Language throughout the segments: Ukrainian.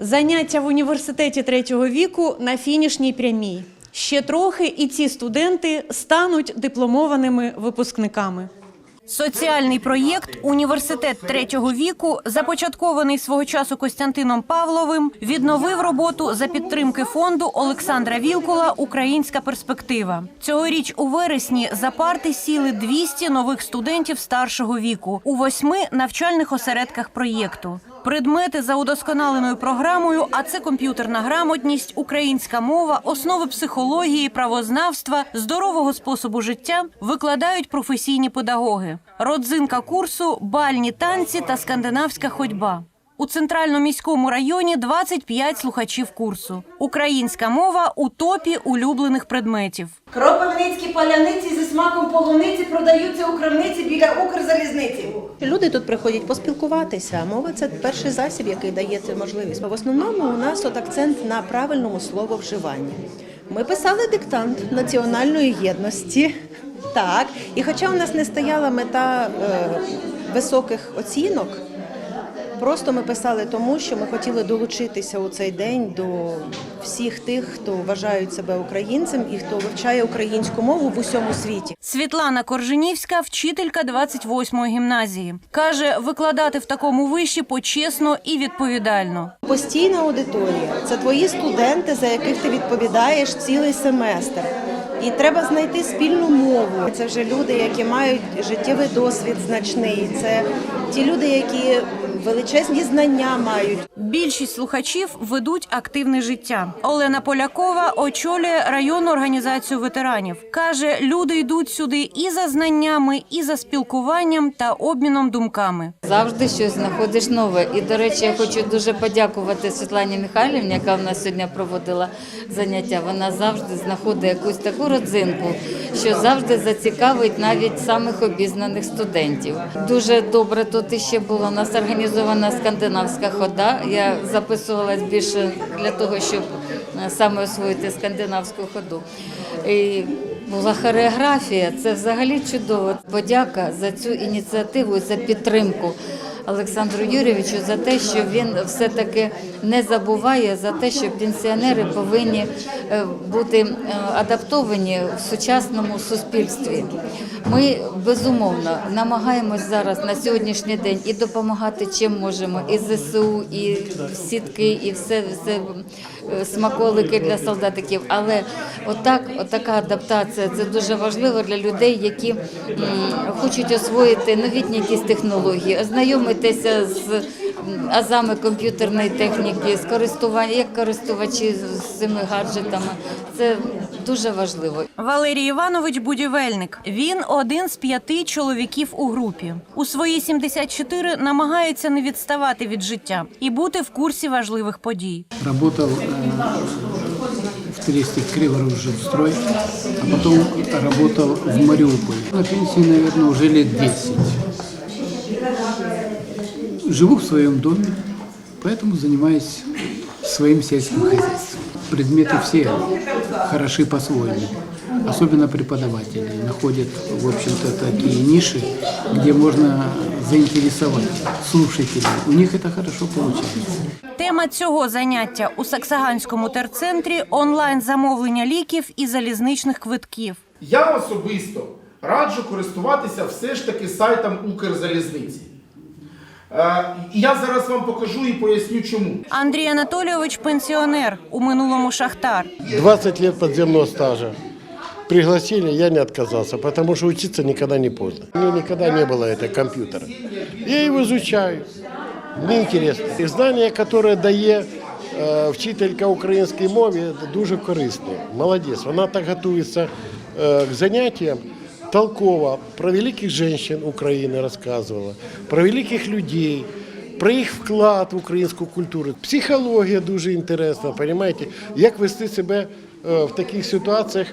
Заняття в університеті третього віку на фінішній прямій. Ще трохи, і ці студенти стануть дипломованими випускниками. Соціальний проєкт Університет третього віку, започаткований свого часу Костянтином Павловим, відновив роботу за підтримки фонду Олександра Вілкула Українська перспектива. Цьогоріч у вересні за парти сіли 200 нових студентів старшого віку у восьми навчальних осередках проєкту. Предмети за удосконаленою програмою, а це комп'ютерна грамотність, українська мова, основи психології, правознавства, здорового способу життя викладають професійні педагоги. Родзинка курсу бальні танці та скандинавська ходьба. У центральному міському районі 25 слухачів курсу. Українська мова у топі улюблених предметів. Кропивницькі паляниці зі смаком полуниці продаються у крамниці біля Укрзалізниці. Люди тут приходять поспілкуватися. Мова це перший засіб, який дає цю можливість. В основному у нас от акцент на правильному слововживанні. Ми писали диктант національної єдності. Так, і хоча у нас не стояла мета е, високих оцінок, просто ми писали тому, що ми хотіли долучитися у цей день до всіх тих, хто вважають себе українцем і хто вивчає українську мову в усьому світі. Світлана Корженівська, вчителька 28-ї гімназії, каже, викладати в такому виші почесно і відповідально. Постійна аудиторія це твої студенти, за яких ти відповідаєш цілий семестр. І треба знайти спільну мову. Це вже люди, які мають життєвий досвід значний. Це ті люди, які величезні знання мають. Більшість слухачів ведуть активне життя. Олена Полякова очолює районну організацію ветеранів. каже, люди йдуть сюди і за знаннями, і за спілкуванням та обміном думками. Завжди щось знаходиш нове. І, до речі, я хочу дуже подякувати Світлані Михайлівні, яка в нас сьогодні проводила заняття. Вона завжди знаходить якусь таку родзинку, що завжди зацікавить навіть самих обізнаних студентів. Дуже добре тут іще було. У нас організована скандинавська хода. Я записувалась більше для того, щоб е, саме освоїти скандинавську ходу. І була хореографія. Це взагалі чудово. Подяка за цю ініціативу за підтримку. Олександру Юрійовичу за те, що він все-таки не забуває за те, що пенсіонери повинні е, бути е, адаптовані в сучасному суспільстві. Ми безумовно намагаємось зараз на сьогоднішній день і допомагати чим можемо, і ЗСУ, і сітки, і все, все е, смаколики для солдатиків. Але отак, отака адаптація це дуже важливо для людей, які хочуть освоїти новітні якісь технології, ознайомитися з азами комп'ютерної техніки, з користування, як користувачі з цими гаджетами. Це дуже важливо. Валерій Іванович будівельник. Він один з п'яти чоловіків у групі. У свої 74 намагається не відставати від життя і бути в курсі важливих подій. Работал э, в Тресте Криворов жилстрой, а потом работал в Мариуполе. На пенсии, наверное, уже лет 10 Живу в своем доме, поэтому занимаюсь своим сельским хозяйством. Предметы все хороши по-своему. Особенно преподаватели находят, в общем-то, такие ниши, где можно заинтересовать слушателей. У них это хорошо получается. Тема цього заняття у Саксаганському терцентрі онлайн замовлення ліків і залізничних квитків. Я особисто раджу користуватися все ж таки сайтом Укрзалізниці. Е, і я зараз вам покажу і поясню чому. Андрій Анатолійович пенсіонер у минулому шахтар. 20 лет подземного стажа. Пригласили, я не отказался, потому что учиться никогда не поздно. У меня никогда не было этого компьютера. Я его изучаю. Мне интересно. І знання, яке дає вчителька української мови, дуже корисне. Молодець. Вона так готується е, к заняттям. Толково про великих жінок України розказувала, про великих людей, про їх вклад в українську культуру. Психологія дуже інтересна, розумієте? Як вести себе е, в таких ситуаціях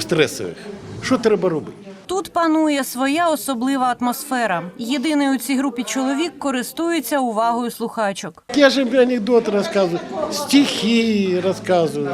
стресових. Що треба робити? Тут панує своя особлива атмосфера. Єдиний у цій групі чоловік користується увагою слухачок. Я же анекдоти розказую, стихи розказую.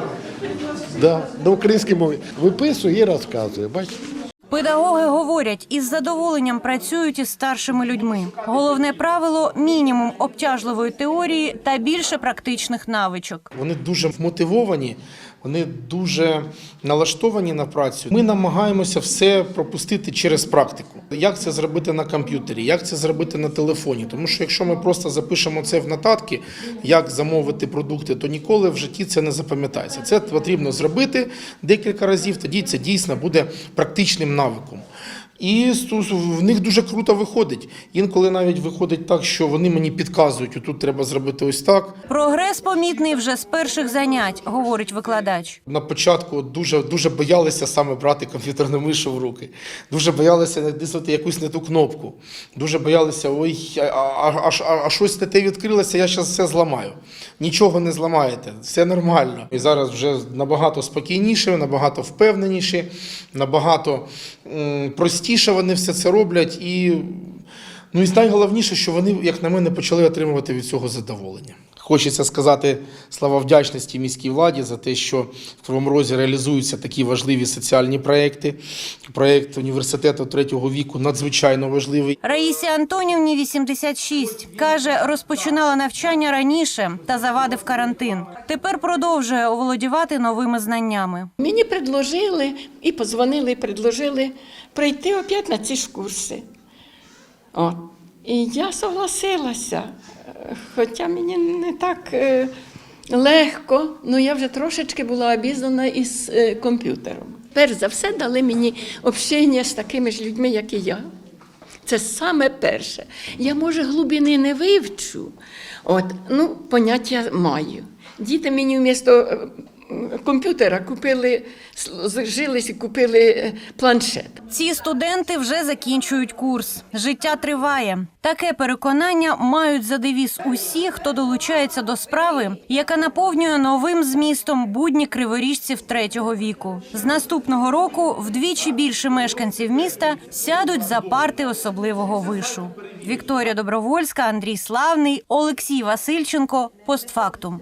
Да, на українській мові. Виписую і розказую. Бачите? Педагоги говорять, із задоволенням працюють із старшими людьми. Головне правило мінімум обтяжливої теорії та більше практичних навичок. Вони дуже мотивовані, вони дуже налаштовані на працю. Ми намагаємося все пропустити через практику. Як це зробити на комп'ютері, як це зробити на телефоні? Тому що якщо ми просто запишемо це в нотатки, як замовити продукти, то ніколи в житті це не запам'ятається. Це потрібно зробити декілька разів, тоді це дійсно буде практичним навиком. І в них дуже круто виходить. Інколи навіть виходить так, що вони мені підказують, тут треба зробити ось так. Прогрес помітний вже з перших занять, говорить викладач. На початку дуже дуже боялися саме брати комп'ютерну мишу в руки. Дуже боялися натиснути якусь не ту кнопку. Дуже боялися, ой, а, а, а, а, а щось не те відкрилося, я зараз все зламаю. Нічого не зламаєте, все нормально. І зараз вже набагато спокійніше, набагато впевненіше, набагато м, простіше вони все це роблять. І, ну, і найголовніше, що вони, як на мене, почали отримувати від цього задоволення. Хочеться сказати слова вдячності міській владі за те, що в Кривому Розі реалізуються такі важливі соціальні проекти. Проєкт університету третього віку надзвичайно важливий. Раїсі Антонівні 86. Каже, розпочинала навчання раніше та завадив карантин. Тепер продовжує оволодівати новими знаннями. Мені предложили і позвонили, і предложили прийти опять на ці ж курси. От. І я согласилася, хоча мені не так е, легко, але я вже трошечки була обізнана із е, комп'ютером. Перш за все дали мені общення з такими ж людьми, як і я. Це саме перше. Я, може, глибини не вивчу, от, ну, поняття маю. Діти мені вмісто е, комп'ютера купили, зжились і купили е, планшет. Ці студенти вже закінчують курс. Життя триває. Таке переконання мають за девіз усі, хто долучається до справи, яка наповнює новим змістом будні криворіжців третього віку. З наступного року вдвічі більше мешканців міста сядуть за парти особливого вишу. Вікторія Добровольська, Андрій Славний, Олексій Васильченко. Постфактум.